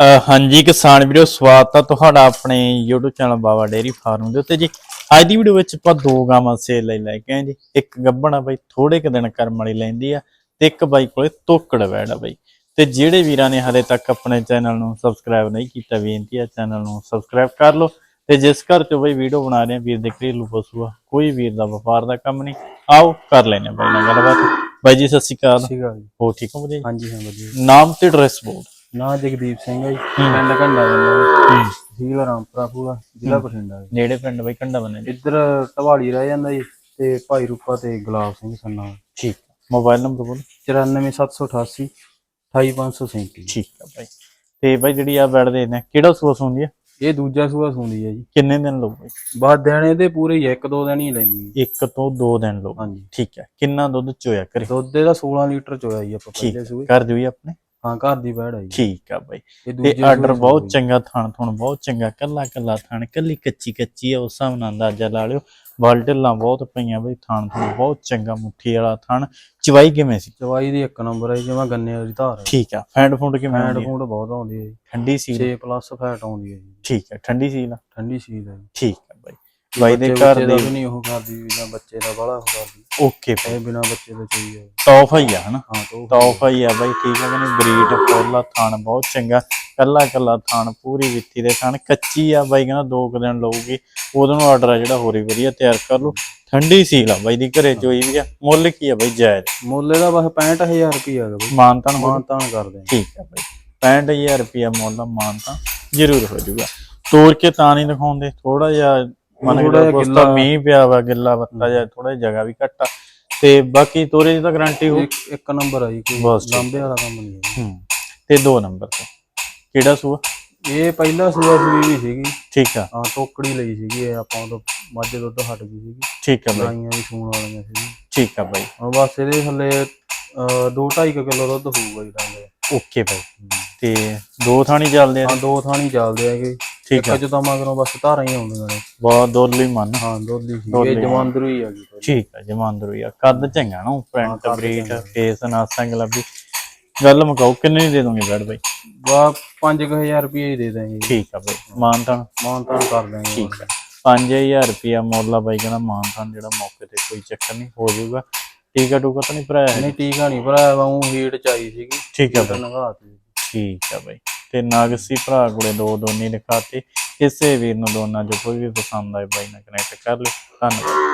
ਹਾਂਜੀ ਕਿਸਾਨ ਵੀਰੋ ਸਵਾਗਤ ਆ ਤੁਹਾਡਾ ਆਪਣੇ YouTube channel Baba dairy farm ਦੇ ਉੱਤੇ ਜੀ। ਅੱਜ ਦੀ ਵੀਡੀਓ ਵਿੱਚ ਆਪਾਂ ਦੋ ਗਾਵਾਂ ਸੇਲ ਲਈ ਲੈ ਕੇ ਆਏ ਜੀ। ਇੱਕ ਗੱਬਣਾ ਬਾਈ ਥੋੜੇ ਕੁ ਦਿਨ ਕਰਮ ਵਾਲੀ ਲੈਂਦੀ ਆ ਤੇ ਇੱਕ ਬਾਈ ਕੋਲੇ ਤੋਕੜ ਵੈੜ ਬਾਈ। ਤੇ ਜਿਹੜੇ ਵੀਰਾਂ ਨੇ ਹਲੇ ਤੱਕ ਆਪਣੇ ਚੈਨਲ ਨੂੰ ਸਬਸਕ੍ਰਾਈਬ ਨਹੀਂ ਕੀਤਾ ਬੇਨਤੀ ਆ ਚੈਨਲ ਨੂੰ ਸਬਸਕ੍ਰਾਈਬ ਕਰ ਲਓ। ਤੇ ਜਿਸ ਘਰ ਚ ਬਾਈ ਵੀਡੀਓ ਬਣਾ ਰਹੇ ਆ ਵੀਰ ਦੇ ਘਰੇਲੂ ਪਸ਼ੂ ਆ ਕੋਈ ਵੀਰ ਦਾ ਵਪਾਰ ਦਾ ਕੰਮ ਨਹੀਂ। ਆਓ ਕਰ ਲੈਨੇ ਬਾਈ ਨਾਲ ਗੱਲਬਾਤ। ਬਾਈ ਜੀ ਸਤਿ ਸ਼੍ਰੀ ਅਕਾਲ। ਠੀਕ ਆ ਜੀ। ਹੋ ਠੀਕ ਹੋ ਜੀ? ਹਾਂਜੀ ਹਾਂ ਵਧੀਆ। ਨਾਮ ਤੇ ਐਡਰੈਸ ਬੋਲ ਨਾਂ ਜਗਦੀਪ ਸਿੰਘ ਹੈ ਜੀ। ਪਿੰਡ ਜਾਂਦਾ ਜੀ। ਤਹਿਸੀਲ ਰਾਮਪੁਰਾ ਪੂਰਾ ਜ਼ਿਲ੍ਹਾ ਬਠਿੰਡਾ ਜੀ। ਨੇੜੇ ਪਿੰਡ ਬਾਈ ਕੰਡਾ ਬੰਨੇ ਇੱਧਰ ਢਵਾਲੀ ਰਹਿ ਜਾਂਦਾ ਜੀ ਤੇ ਭਾਈ ਰੂਪਾ ਤੇ ਗੁਲਾਬ ਸਿੰਘ ਸੰਨਾ ਠੀਕ ਮੋਬਾਈਲ ਨੰਬਰ ਬੋਲ। 94788 28537 ਠੀਕ ਆ ਬਾਈ ਤੇ ਬਾਈ ਜਿਹੜੀ ਆ ਬੈਡ ਦੇ ਨੇ ਕਿਹੜਾ ਸੂਸ ਹੁੰਦੀ ਆ? ਇਹ ਦੂਜਾ ਸੂਆ ਸੁੰਦੀ ਹੈ ਜੀ। ਕਿੰਨੇ ਦਿਨ ਲਊ ਬਾਈ? ਬਾਅਦ ਦੇਣੇ ਤੇ ਪੂਰੇ ਹੀ ਆ, ਇੱਕ ਦੋ ਦਿਨ ਹੀ ਲੈਂਦੀ ਜੀ ਇੱਕ ਤੋਂ ਦੋ ਦਿਨ ਲਊ। ਹਾਂਜੀ। ਠੀਕ ਹੈ। ਕਿੰਨਾ ਦੁੱਧ ਚੋਇਆ ਕਰੇ? ਦੁੱਧ ਇਹਦਾ 16 ਲੀਟਰ ਚੋਇਆ ਜੀ ਆਪਾਂ ਠੀਕ ਪਹਿਲੇ ਸੂਏ। ਕਰ ਜੂਈ ਆਪਣੇ? ਹਾਂ ਘਰ ਦੀ ਹੈ ਜੀ। ਠੀਕ ਆ ਬਾਈ। ਇਹ ਆਰਡਰ ਬਹੁਤ। ਚੰਗਾ ਥਣ ਥਣ ਬਹੁਤ ਚੰਗਾ ਕੱਲਾ ਕੱਲਾ ਥਣ ਕੱਲੀ ਕੱਚੀ ਕੱਚੀ ਆ ਉਸ ਹਿਸਾਬ ਨਾਲ ਅੰਦਾਜ਼ਾ ਲਾ ਲਿਓ। ਬਲ ਢਿੱਲਾਂ ਬਹੁਤ ਪਈਆਂ ਬਈ ਥਣ ਥਣ ਬਹੁਤ ਚੰਗਾ ਮੁੱਠੀ ਵਾਲਾ ਥਣ। ਚਵਾਈ ਕਿਵੇਂ ਸੀ? ਚਵਾਈ ਦੀ ਇੱਕ ਨੰਬਰ ਹੈ ਜਿਵੇਂ ਗੰਨੇ ਵਾਲੀ ਧਾਰ ਠੀਕ ਆ ਫੈਂਡ ਫੁੰਡ ਕਿਵੇਂ ਆ? ਫੂਡ ਬਹੁਤ ਆਉਂਦੀ ਹੈ ਠੰਡੀ ਸੀ 6 ਪਲੱਸ ਫੈਟ ਆਉਂਦੀ ਹੈ ਠੀਕ ਆ ਠੰਡੀ ਸੀ ਨਾ ਠੰਡੀ ਸੀਲ ਹੈ ਠੀਕ ਆ। ਬਾਈ ਦੇ ਘਰ ਦਾ ਦੀ ਵੀ ਨਹੀਂ ਉਹ ਕਰਦੀ ਵੀ ਨਾ ਬੱਚੇ ਦਾ ਬਾਲਾ ਉਹ ਕਰਦੀ। ਓਕੇ ਇਹ ਬਿਨਾ ਬੱਚੇ ਤੋਂ ਚਾਹੀਏ ਟੌਫ ਹੀ ਆ ਹਨਾ? ਹਾਂ ਤੋਂ ਟੌਫ ਹੀ ਆ। ਬਾਈ ਠੀਕ ਆ ਕਿ ਬਰੀਡ ਫੋਰਲਾ ਥਾਣ ਬਹੁਤ ਚੰਗਾ। ਕੱਲਾ ਕੱਲਾ ਥਾਣ ਪੂਰੀ ਵਿੱਥੀ ਦੇ ਥਾਣ ਕੱਚੀ ਆ ਬਾਈ ਕਹਿੰਦਾ ਦੋ ਕੁ ਦਿਨ ਲਊਗੀ। ਉਹਦੋਂ ਨੂੰ ਆਰਡਰ ਆ ਜਿਹੜਾ ਹੋਰ ਵੀ ਵਧੀਆ ਤਿਆਰ ਕਰ ਲਓ ਠੰਡੀ ਸੀਲ ਆ ਬਾਈ ਦੀ ਘਰੇ ਚੋਈ ਵੀ ਆ। ਮੁੱਲ ਕੀ ਆ ਬਾਈ ਜਾਇਜ਼? ਮੁੱਲ ਇਹਦਾ ਬਸ 65000 ਰੁਪਏ ਹੈਗਾ ਬਈ। ਮਾਨਤਾਨ ਹੋ ਮਾਨ ਤਾਨ ਕਰਦੇ ਆ। ਠੀਕ ਆ ਬਾਈ। 65000 ਰੁਪਿਆ ਮੁੱਲ ਦਾ ਮਾਨਤਾਨ। ਜ਼ਰੂਰ ਹੋ ਜਾਊਗਾ। ਤੋੜ ਕੇ ਤਾਂ ਨਹੀਂ ਦਿਖਾਉਂਦੇ। ਥੋੜਾ ਜਿਹਾ ਮਨ ਜਿਹਾ ਤਾਂ ਗਿੱਲਾ- ਮੀਂਹ ਪਿਆ ਵਾ ਗਿੱਲਾ ਬੱਤਾ ਜਾਂ ਥੋੜਾ ਜਗ੍ਹਾ ਵੀ ਘੱਟ ਆ। ਤੇ ਬਾਕੀ ਤੋਰੇ ਦੀ ਤਾਂ ਗਾਰੰਟੀ ਹੋ ਇੱਕ ਨੰਬਰ ਆ ਜੀ ਕੋਈ ਬਸ ਠੀਕ। ਲਾਂਬੇ ਵਾਲਾ ਕੰਮ ਨਹੀਂ ਹੈ ਹੂੰ। ਤੇ ਦੋ ਨੰਬਰ ਤੇ। ਕਿਹੜਾ ਸੂਆ? ਇਹ ਪਹਿਲਾ ਸੂਆ ਸੂਈ ਵੀ ਸੀਗੀ। ਠੀਕ ਆ। ਹਾਂ ਟੋਕੜੀ ਲਈ ਸੀਗੀ ਇਹ ਆਪਾਂ ਉਦੋਂ ਮੱਝ ਦੁੱਧ ਹਟ ਗਈ ਸੀਗੀ। ਠੀਕ ਆ ਬਾਈ। ਗਾਈਆਂ ਵੀ ਸੂਣ ਵਾਲੀਆਂ ਸੀ ਠੀਕ ਆ ਬਾਈ। ਹੁਣ ਬਸ ਇਹਦੇ ਥੱਲੇ 2.5 ਕਿਲੋ ਦੁੱਧ ਹੋਊਗਾ ਜੀ ਡੰਗ ਓਕੇ ਬਾਈ। ਤੇ ਦੋ ਥਾਣੀ ਚੱਲਦੇ ਆ। ਹਾਂ ਦੋ ਥਾਣੀ ਚੱਲਦੇ ਹੈਗੇ। ਠੀਕ ਚ ਤਾਂ ਮਗਰੋਂ ਬਸ ਧਾਰਾਂ ਹੀ ਆਉਂਦੀਆਂ ਨੇ। ਬਹੁਤ ਦੋਲੀ ਮੰਨ। ਹਾਂ ਸੀ। ਦੋਲੀ। ਇਹ ਜਮਾਂਦਰੂ ਹੀ ਆ ਗਈ ਠੀਕ ਆ ਜਮਾਂਦਰੂ ਆ। ਕੱਦ ਚੰਗਾ ਨਾ ਪ੍ਰਿੰਟ ਬਰੀਡ। ਫੇਸ ਨਾਸਾਂ ਗੁਲਾਬੀ। ਗੱਲ ਮੁਕਾਓ ਕਿੰਨੇ ਦੀ ਦੋਗੇ ਬੈਡ ਬਾਈ? ਵਾ 5000 ਰੁਪਏ ਹੀ ਦੇ ਦਾਂਗੇ ਠੀਕ ਆ ਬਾਈ ਮਾਨਤਾਨ ਮਾਨ ਤਾਨ ਕਰ ਦਾਂਗੇ ਠੀਕ ਆ। 5000 ਰੁਪਿਆ ਮੁੱਲ ਬਾਈ ਕਹਿੰਦਾ ਮਾਨਤਾਨ ਜਿਹੜਾ ਮੌਕੇ ਤੇ ਕੋਈ ਚੱਕਰ ਨਹੀਂ ਹੋ ਜਾਊਗਾ। ਟੀਕਾ ਟੂਕਾ ਤਾਂ ਨਹੀਂ ਭਰਾਇਆ ਹੈ ਨਹੀਂ ਟੀਕਾ ਨਹੀਂ ਭਰਾ ਵਾ ਉਹ ਹੀਟ ਚ ਆਈ ਸੀਗੀ। ਠੀਕ ਆ ਬਾਈ। ਠੀਕ ਆ ਬਾਈ। ਤੇ ਨਾਗਸੀ ਭਰਾ ਕੋਲੇ ਦੋ ਦੋਨੀ ਲਿਖਾਤੇ ਕਿਸੇ ਵੀਰ ਨੂੰ ਦੋਨਾਂ ਚੋਂ ਕੋਈ ਵੀ ਪਸੰਦ ਆਏ ਬਾਈ ਨਾਲ ਕਨੈਕਟ ਕਰ ਲਿਓ। ਧੰਨਵਾਦ।